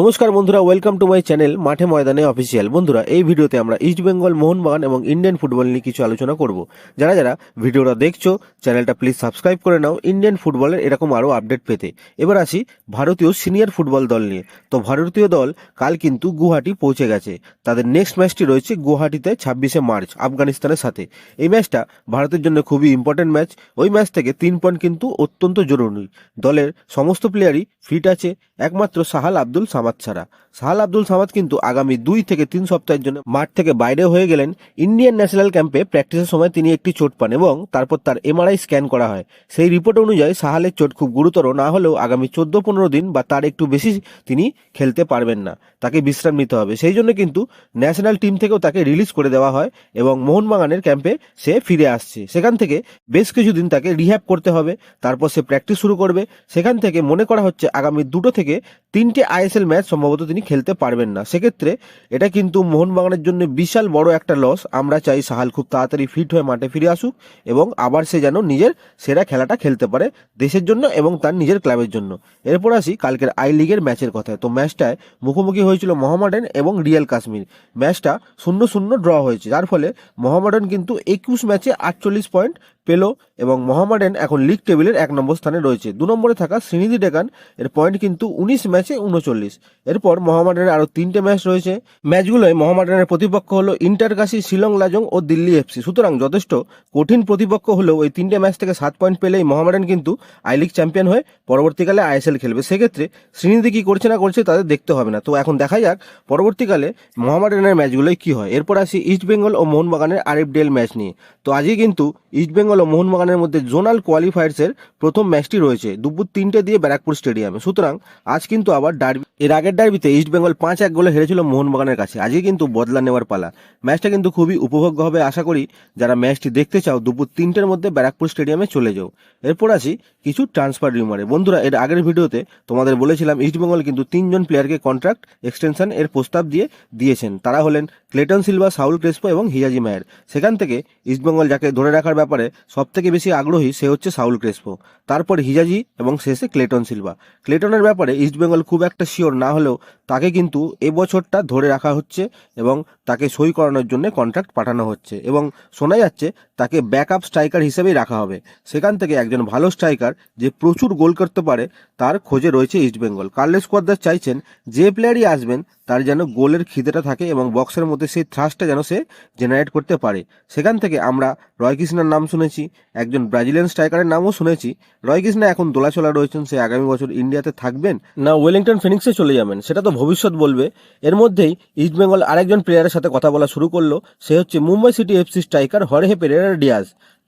নমস্কার বন্ধুরা welcome to my channel মাঠে ময়দানে অফিসিয়াল বন্ধুরা, এই ভিডিওতে আমরা ইস্ট বেঙ্গল মোহনবাগান এবং ইন্ডিয়ান ফুটবল নিয়ে কিছু আলোচনা করব। যারা যারা ভিডিওটা দেখছ চ্যানেলটা প্লিজ সাবস্ক্রাইব করে নাও ইন্ডিয়ান ফুটবলের এরকম আরও আপডেট পেতে। এবার আসি ভারতীয় সিনিয়র ফুটবল দল নিয়ে। তো ভারতীয় দল কাল কিন্তু গুয়াহাটি পৌঁছে গেছে। তাদের নেক্সট ম্যাচটি রয়েছে গুয়াহাটিতে ছাব্বিশে মার্চ, আফগানিস্তানের সাথে। এই ম্যাচটা ভারতের জন্য খুবই ইম্পর্টেন্ট ম্যাচ ওই ম্যাচ থেকে তিন পয়েন্ট কিন্তু অত্যন্ত জরুরি। দলের সমস্ত প্লেয়ারই ফিট আছে। একমাত্র সাহাল আব্দুল সামাদ। ছাড়া। সাহাল আব্দুল সামাদ কিন্তু আগামী দুই থেকে তিন সপ্তাহের জন্য মাঠ থেকে বাইরে হয়ে গেলেন ইন্ডিয়ান ন্যাশনাল ক্যাম্পে প্র্যাকটিসের সময় তিনি একটি চোট পান এবং তারপর তার এমআরআই স্ক্যান করা হয়। সেই রিপোর্ট অনুযায়ী সাহালের চোট খুব গুরুতর না হলেও আগামী চোদ্দ পনেরো দিন বা তার একটু বেশি তিনি খেলতে পারবেন না। তাকে বিশ্রাম নিতে হবে। সেই জন্য কিন্তু ন্যাশনাল টিম থেকেও তাকে রিলিজ করে দেওয়া হয় এবং মোহনবাগানের ক্যাম্পে সে ফিরে আসছে। সেখান থেকে বেশ কিছুদিন তাকে রিহ্যাব করতে হবে। তারপর সে প্র্যাকটিস শুরু করবে। সেখান থেকে মনে করা হচ্ছে আগামী দুটো থেকে তিনটে আইএসএল ম্যাচ সম্ভবত তিনি খেলতে পারবেন না। সেক্ষেত্রে এটা কিন্তু মোহনবাগানের জন্য বিশাল বড় একটা লস আমরা চাই সাহাল খুব তাড়াতাড়ি ফিট হয়ে মাঠে ফিরে আসুক এবং আবার সে যেন নিজের সেরা খেলাটা খেলতে পারে দেশের জন্য এবং তার নিজের ক্লাবের জন্য। এরপর আসি কালকের আই লিগের ম্যাচের কথায়। তো ম্যাচটায় মুখোমুখি হয়েছিল মোহামেডান এবং রিয়াল কাশ্মীর। ম্যাচটা শূন্য শূন্য ড্র হয়েছে। যার ফলে মোহামেডান কিন্তু একুশ ম্যাচে আটচল্লিশ পয়েন্ট পেল এবং মোহামেডান এখন লিগ টেবিলের এক নম্বর স্থানে রয়েছে। দু নম্বরে থাকা শ্রীনিধি ডেকান, এর পয়েন্ট কিন্তু উনিশ ম্যাচে উনচল্লিশ। এরপর মোহামেডানের আরও তিনটে ম্যাচ রয়েছে। ম্যাচগুলোয় মোহামেডানের প্রতিপক্ষ হলো ইন্টারকাশি শিলং, লাজং ও দিল্লি এফসি সুতরাং যথেষ্ট কঠিন প্রতিপক্ষ হলেও ওই তিনটে ম্যাচ থেকে সাত পয়েন্ট পেলেই মোহামেডান কিন্তু আই লিগ চ্যাম্পিয়ন হয়ে পরবর্তীকালে আইএসএল খেলবে। সেক্ষেত্রে শ্রীনিধি কি করছে না করছে তাদের দেখতে হবে না। তো এখন দেখা যাক পরবর্তীকালে মোহামেডানের ম্যাচগুলোয় কি হয়। এরপর আসি ইস্ট বেঙ্গল ও মোহনবাগানের আরিফ ডেল ম্যাচ নিয়ে। তো আজই কিন্তু ইস্ট বেঙ্গল ও মোহনবাগানের মধ্যে জোনাল কোয়ালিফায়ার্সের প্রথম ম্যাচটি রয়েছে দুপুর তিনটে দিয়ে ব্যারাকপুর স্টেডিয়ামে। সুতরাং আজ কিন্তু আবার ডার্বি এর আগের ডার্বিতে ইস্ট বেঙ্গল পাঁচ এক গোলে হেরেছিল মোহনবাগানের কাছে। আজকে কিন্তু বদলা নেওয়ার পালা। ম্যাচটা কিন্তু খুবই উপভোগ্য হবে আশা করি। যারা ম্যাচটি দেখতে চাও, দুপুর তিনটের মধ্যে ব্যারাকপুর স্টেডিয়ামে চলে যাও। এরপর আসি কিছু ট্রান্সফার রিউমারে বন্ধুরা, এর আগের ভিডিওতে তোমাদের বলেছিলাম ইস্ট বেঙ্গল কিন্তু তিনজন প্লেয়ারকে কন্ট্রাক্ট এক্সটেনশন এর প্রস্তাব দিয়ে দিয়েছেন। তারা হলেন ক্লেটন সিলভা সাউল ক্রেসপো এবং হিয়াজি মায়ের সেখান থেকে ইস্টবেঙ্গল যাকে ধরে রাখার ব্যাপারে সব থেকে বেশি আগ্রহী সে হচ্ছে সাউল ক্রেসপো তারপর হিজাজি এবং শেষে ক্লেটন সিলভা ক্লেটনের ব্যাপারে ইস্টবেঙ্গল খুব একটা শিওর না হলেও তাকে কিন্তু এবছরটা ধরে রাখা হচ্ছে এবং তাকে সই করানোর জন্য কন্ট্রাক্ট পাঠানো হচ্ছে এবং শোনা যাচ্ছে তাকে ব্যাকআপ স্ট্রাইকার হিসেবেই রাখা হবে। সেখান থেকে একজন ভালো স্ট্রাইকার যে প্রচুর গোল করতে পারে, তার খোঁজে রয়েছে ইস্টবেঙ্গল কার্লেস কোয়াদ্দার চাইছেন যে প্লেয়ারই আসবেন তার যেন গোলের খিদেটা থাকে এবং বক্সের মধ্যে সেই থ্রাসটা যেন সে জেনারেট করতে পারে। সেখান থেকে আমরা রয় কৃষ্ণার নাম শুনেছি, একজন ব্রাজিলিয়ান স্ট্রাইকারের নামও শুনেছি। রয় কৃষ্ণা এখন দোলাচলা রয়েছেন, সে আগামী বছর ইন্ডিয়াতে থাকবেন। না, ওয়েলিংটন ফিনিক্সে চলে যাবেন, সেটা তো ভবিষ্যৎ বলবে। এর মধ্যেই ইস্টবেঙ্গল আরেকজন প্লেয়ারের সাথে কথা বলা শুরু করল, সে হচ্ছে মুম্বাই সিটি এফসি স্ট্রাইকার হরহে পেরেরা ডিয়াজ।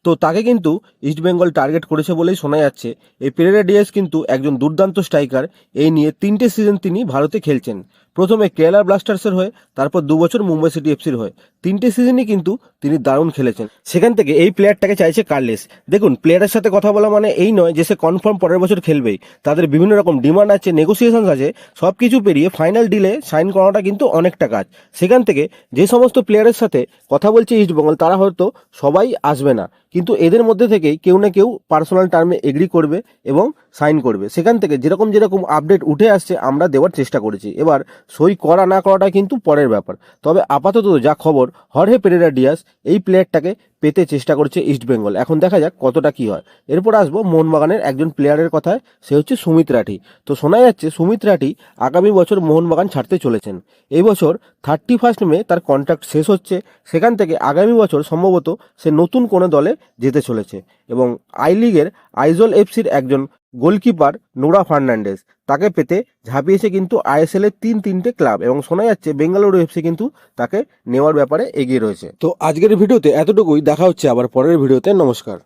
তো তাকে কিন্তু ইস্টবেঙ্গল টার্গেট করেছে বলেই শোনা যাচ্ছে। এই পেরেরা ডিয়াস কিন্তু একজন দুর্দান্ত স্ট্রাইকার এই নিয়ে তিনটে সিজন তিনি ভারতে খেলছেন। প্রথমে কেরালা ব্লাস্টার্সের হয়ে, তারপর দু বছর মুম্বাই সিটি এফসির হয়ে। তিনটে সিজনই কিন্তু তিনি দারুণ খেলেছেন। সেখান থেকে এই প্লেয়ারটাকে চাইছে কার্লেস দেখুন প্লেয়ারের সাথে কথা বলা মানে এই নয় যে সে কনফার্ম পরের বছর খেলবেই। তাদের বিভিন্ন রকম ডিমান্ড আছে নেগোসিয়েশন আছে সব কিছু পেরিয়ে ফাইনাল ডিলে সাইন করাটা কিন্তু অনেকটা কাজ। সেখান থেকে যে সমস্ত প্লেয়ারের সাথে কথা বলছে ইস্টবেঙ্গল তারা হয়তো সবাই আসবে না। কিন্তু এদের মধ্যে থেকেই কেউ না কেউ পার্সোনাল টার্মে এগ্রি করবে এবং সাইন করবে। সেখান থেকে যেরকম যেরকম আপডেট উঠে আসছে, আমরা দেওয়ার চেষ্টা করেছি। এবার সই করা না করাটা কিন্তু পরের ব্যাপার। তবে আপাতত যা খবর, হরহে পেরেরা ডিয়াস এই প্লেয়ারটাকে পেতে চেষ্টা করছে ইস্টবেঙ্গল এখন দেখা যাক কতটা কি হয়। এরপর আসব মোহনবাগানের একজন প্লেয়ারের কথায়, সে হচ্ছে সুমিত রাঠি। তো শোনা যাচ্ছে সুমিত রাঠি আগামী বছর মোহনবাগান ছাড়তে চলেছেন। এই বছর থার্টি ফার্স্ট মে তার কন্ট্রাক্ট শেষ হচ্ছে। সেখান থেকে আগামী বছর সম্ভবত সে নতুন কোনো দলে যেতে চলেছে। এবং আই লিগের আইজল এফসির একজন গোলকিপার নোরা ফার্নান্ডেস তাকে পেতে ঝাঁপিয়েছে কিন্তু আইএসএল এর তিন তিনটে ক্লাব এবং শোনা যাচ্ছে বেঙ্গালুরু এফসি কিন্তু তাকে নেওয়ার ব্যাপারে এগিয়ে রয়েছে। তো আজকের ভিডিওতে এতটুকুই। দেখা হচ্ছে আবার পরের ভিডিওতে। নমস্কার।